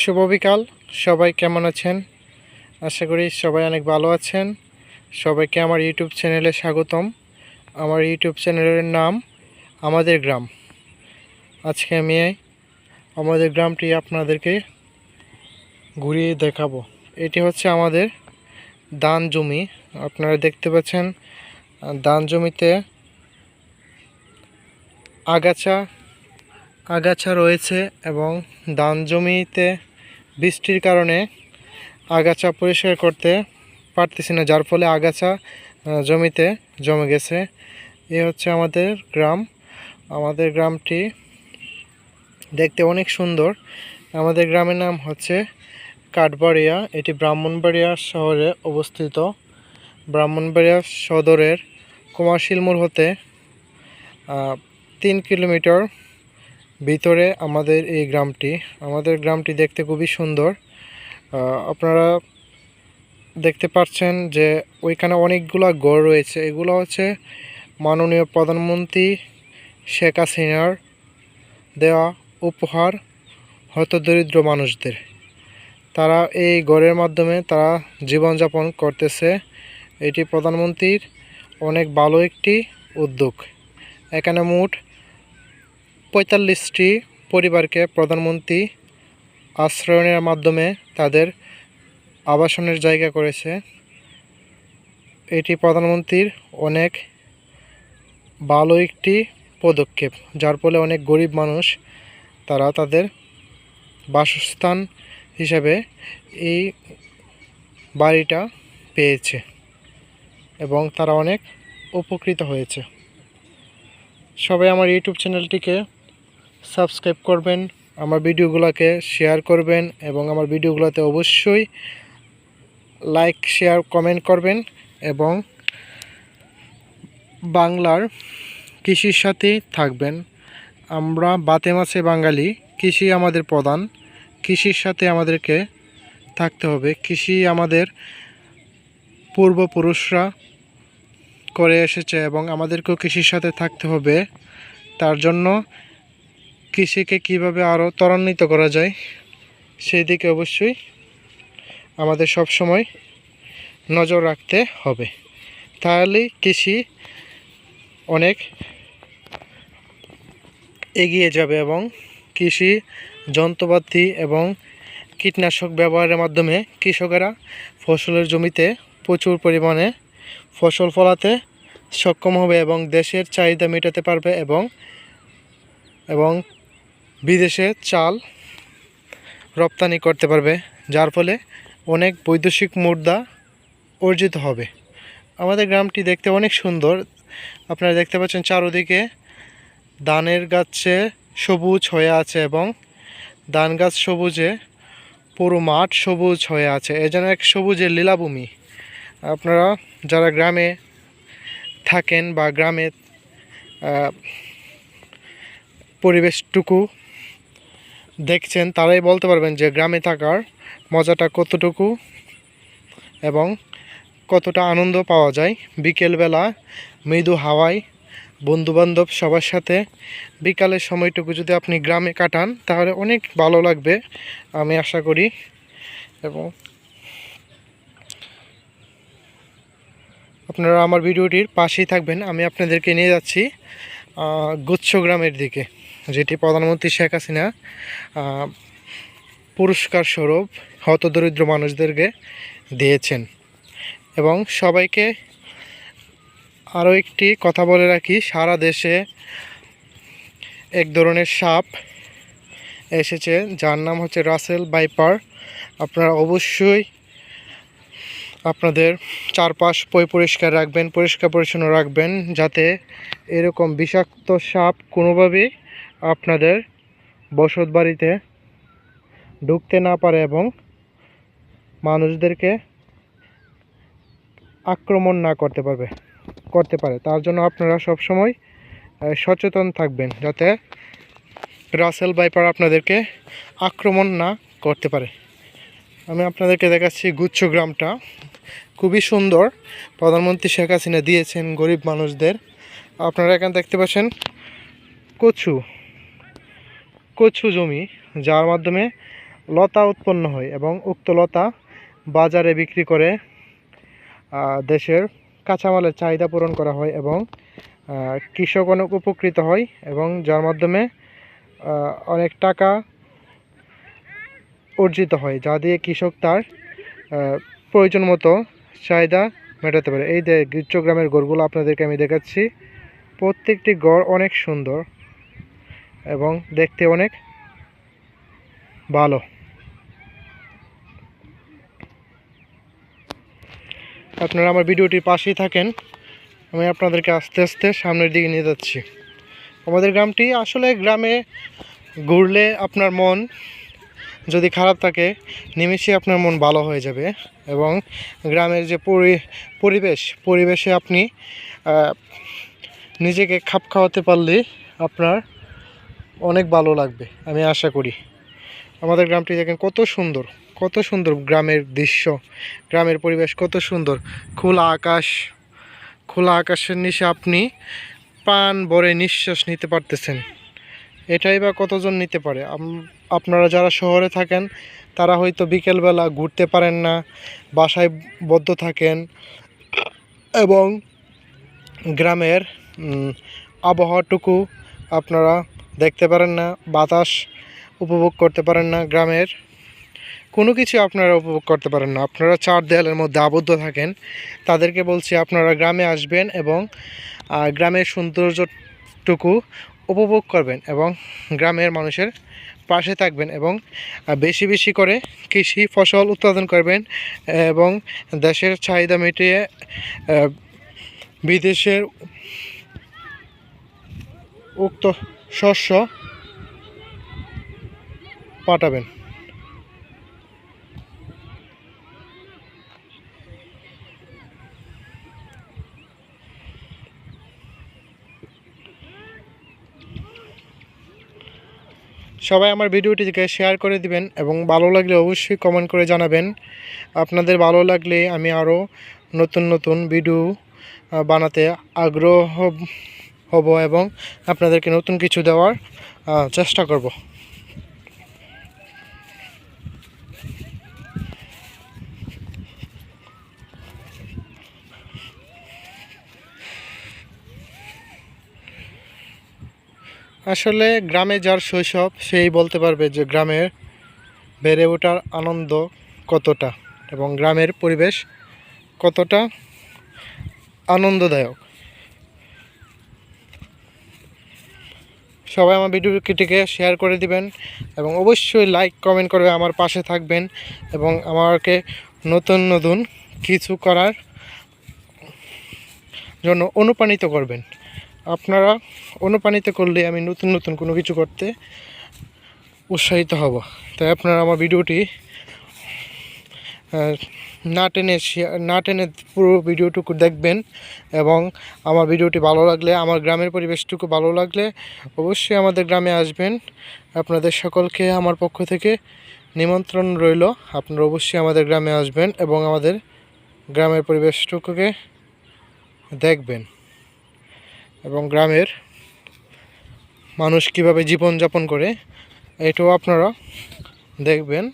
শুভ বিকাল। সবাই কেমন আছেন? আশা করি সবাই অনেক ভালো আছেন। সবাইকে আমার ইউটিউব চ্যানেলে স্বাগতম। আমার ইউটিউব চ্যানেলের নাম আমাদের গ্রাম। আজকে আমি আমাদের গ্রামটি আপনাদেরকে ঘুরিয়ে দেখাবো। এটি হচ্ছে আমাদের দান জমি। আপনারা দেখতে পাচ্ছেন দান জমিতে আগাছা আগাছা রয়েছে এবং ধান জমিতে বৃষ্টির কারণে আগাছা পরিষ্কার করতে পারতেছি না, যার ফলে আগাছা জমিতে জমে গেছে। এ হচ্ছে আমাদের গ্রাম। আমাদের গ্রামটি দেখতে অনেক সুন্দর। আমাদের গ্রামের নাম হচ্ছে কাঠবাড়িয়া। এটি ব্রাহ্মণবাড়িয়া শহরে অবস্থিত। ব্রাহ্মণবাড়িয়া সদরের কুমারশিল মোড় হতে তিন কিলোমিটার ভিতরে আমাদের এই গ্রামটি। আমাদের গ্রামটি দেখতে খুবই সুন্দর। আপনারা দেখতে পাচ্ছেন যে ওইখানে অনেকগুলা গড় রয়েছে। এগুলো হচ্ছে মাননীয় প্রধানমন্ত্রী শেখ হাসিনার দেওয়া উপহার হতদরিদ্র মানুষদের। তারা এই গড়ের মাধ্যমে তারা জীবনযাপন করতেছে। এটি প্রধানমন্ত্রীর অনেক ভালো একটি উদ্যোগ। এখানে মোট পঁয়তাল্লিশটি পরিবারকে প্রধানমন্ত্রী আশ্রয়নের মাধ্যমে তাদের আবাসনের জায়গা করেছে। এটি প্রধানমন্ত্রীর অনেক ভালো একটি পদক্ষেপ, যার ফলে অনেক গরিব মানুষ তারা তাদের বাসস্থান হিসাবে এই বাড়িটা পেয়েছে এবং তারা অনেক উপকৃত হয়েছে। সবাই আমার ইউটিউব চ্যানেলটিকে সাবস্ক্রাইব করবেন, আমার ভিডিওগুলোকে শেয়ার করবেন এবং আমার ভিডিওগুলোতে অবশ্যই লাইক, শেয়ার, কমেন্ট করবেন এবং বাংলার কৃষির সাথেই থাকবেন। আমরা বাতে মাছে বাঙালি, কৃষি আমাদের প্রধান। কৃষির সাথে আমাদেরকে থাকতে হবে। কৃষি আমাদের পূর্বপুরুষরা করে এসেছে এবং আমাদেরকেও কৃষির সাথে থাকতে হবে। তার জন্য কৃষিকে কীভাবে আরও ত্বরান্বিত করা যায়, সেই দিকে অবশ্যই আমাদের সব সময় নজর রাখতে হবে। তাহলেই কৃষি অনেক এগিয়ে যাবে এবং কৃষি যন্ত্রপাতি এবং কীটনাশক ব্যবহারের মাধ্যমে কৃষকেরা ফসলের জমিতে প্রচুর পরিমাণে ফসল ফলাতে সক্ষম হবে এবং দেশের চাহিদা মেটাতে পারবে এবং এবং বিদেশে চাল রপ্তানি করতে পারবে, যার ফলে অনেক বৈদেশিক মুদ্রা অর্জিত হবে। আমাদের গ্রামটি দেখতে অনেক সুন্দর। আপনারা দেখতে পাচ্ছেন চারদিকে ধানের গাছে সবুজ হয়ে আছে এবং ধান গাছ সবুজে, পুরো মাঠ সবুজ হয়ে আছে। এ যেন এক সবুজের লীলাভূমি। আপনারা যারা গ্রামে থাকেন বা গ্রামের পরিবেশটুকু দেখছেন, তারাই বলতে পারবেন যে গ্রামে থাকার মজাটা কতটুকু এবং কতটা আনন্দ পাওয়া যায়। বিকেলবেলা মৃদু হাওয়ায় বন্ধুবান্ধব সবার সাথে বিকালের সময়টুকু যদি আপনি গ্রামে কাটান, তাহলে অনেক ভালো লাগবে, আমি আশা করি। এবং আপনারা আমার ভিডিওটির পাশেই থাকবেন, আমি আপনাদেরকে নিয়ে যাচ্ছি গুচ্ছ গ্রামের দিকে। যেটি প্রধানমন্ত্রী শেখ হাসিনা পুরস্কার স্বরূপ হতদরিদ্র মানুষদেরকে দিয়েছেন। এবং সবাইকে আরও একটি কথা বলে রাখি, সারা দেশে এক ধরনের সাপ এসেছে, যার নাম হচ্ছে রাসেল বাইপার আপনারা অবশ্যই আপনাদের চারপাশ পয় পরিষ্কার রাখবেন পরিষ্কার পরিচ্ছন্ন রাখবেন, যাতে এরকম বিষাক্ত সাপ কোনোভাবেই আপনাদের বসত বাড়িতে ঢুকতে না পারে এবং মানুষদেরকে আক্রমণ না করতে পারবে, করতে পারে। তার জন্য আপনারা সব সময় সচেতন থাকবেন যাতে রাসেল বাইপার আপনাদেরকে আক্রমণ না করতে পারে। আমি আপনাদেরকে দেখাচ্ছি গুচ্ছ গ্রামটা। খুবই সুন্দর। প্রধানমন্ত্রী শেখ হাসিনা দিয়েছেন গরিব মানুষদের। আপনারা এখানে দেখতে পাচ্ছেন কচু। কচু জমি, যার মাধ্যমে লতা উৎপন্ন হয় এবং উক্ত লতা বাজারে বিক্রি করে দেশের কাঁচামালের চাহিদা পূরণ করা হয় এবং কৃষক অনেক উপকৃত হয় এবং যার মাধ্যমে অনেক টাকা অর্জিত হয়, যা দিয়ে কৃষক তার প্রয়োজন মতো চাহিদা মেটাতে পারে। এই যে গ্রামের গড়গুলো আপনাদেরকে আমি দেখাচ্ছি, প্রত্যেকটি গড় অনেক সুন্দর। এবং দেখতে অনেক ভালো। আপনারা আমার ভিডিওটির পাশেই থাকেন। আমি আপনাদেরকে আস্তে আস্তে সামনের দিকে নিয়ে যাচ্ছি। আমাদের গ্রামটি আসলে গ্রামে ঘুরলে আপনার মন যদি খারাপ থাকে, নিমেষে আপনার মন ভালো হয়ে যাবে এবং গ্রামের যে পরি, পরিবেশ, পরিবেশে আপনি নিজেকে খাপ খাওয়াতে পারলে আপনার অনেক ভালো লাগবে, আমি আশা করি। আমাদের গ্রামটি দেখেন কত সুন্দর কত সুন্দর গ্রামের দৃশ্য, গ্রামের পরিবেশ কত সুন্দর। খোলা আকাশ, খোলা আকাশের নিচে আপনি প্রাণ ভরে নিঃশ্বাস নিতে পারতেছেন। এটাই বা কতজন নিতে পারে? আপনারা যারা শহরে থাকেন, তারা হয়তো বিকেলবেলা ঘুরতে পারেন না, বাসায় বদ্ধ থাকেন এবং গ্রামের আবহাওয়াটুকু আপনারা দেখতে পারেন না, বাতাস উপভোগ করতে পারেন না গ্রামের। কোনো কিছু আপনারা উপভোগ করতে পারেন না। আপনারা চার দেয়ালের মধ্যে আবদ্ধ থাকেন। তাদেরকে বলছি আপনারা গ্রামে আসবেন এবং গ্রামের সৌন্দর্যটুকু উপভোগ করবেন এবং গ্রামের মানুষের পাশে থাকবেন এবং বেশি বেশি করে কৃষি ফসল উৎপাদন করবেন এবং দেশের চাহিদা মিটিয়ে বিদেশের উক্ত শস্য পাঠাবেন। সবাই আমার ভিডিওটিকে শেয়ার করে দিবেন এবং ভালো লাগলে অবশ্যই কমেন্ট করে জানাবেন। আপনাদের ভালো লাগলে আমি আরও নতুন নতুন ভিডিও বানাতে আগ্রহ হব- এবং আপনাদেরকে নতুন কিছু দেওয়ার চেষ্টা করব। আসলে গ্রামে যার শৈশব, সেই বলতে পারবে যে গ্রামের বেড়ে ওঠার আনন্দ কতটা এবং গ্রামের পরিবেশ কতটা আনন্দদায়ক। সবাই আমার ভিডিওটিকে শেয়ার করে দিবেন এবং অবশ্যই লাইক কমেন্ট করে আমার পাশে থাকবেন এবং আমাকে নতুন নতুন কিছু করার জন্য অনুপ্রাণিত করবেন। আপনারা অনুপ্রাণিত করলে আমি নতুন নতুন কোনো কিছু করতে উৎসাহিত হব। তাই আপনারা আমার ভিডিওটি না টেনে না টেনে পুরো ভিডিওটুকু দেখবেন এবং আমার ভিডিওটি ভালো লাগলে, আমার গ্রামের পরিবেশটুকু ভালো লাগলে অবশ্যই আমাদের গ্রামে আসবেন। আপনাদের সকলকে আমার পক্ষ থেকে নিমন্ত্রণ রইল। আপনারা অবশ্যই আমাদের গ্রামে আসবেন এবং আমাদের গ্রামের পরিবেশটুকুকে দেখবেন এবং গ্রামের মানুষ কীভাবে জীবনযাপন করে, এটাও আপনারা দেখবেন।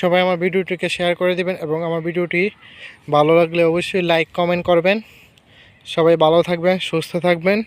সবাই আমার ভিডিওটিকে শেয়ার করে দেবেন এবং আমার ভিডিওটি ভালো লাগলে অবশ্যই লাইক কমেন্ট করবেন। সবাই ভালো থাকবেন, সুস্থ থাকবেন।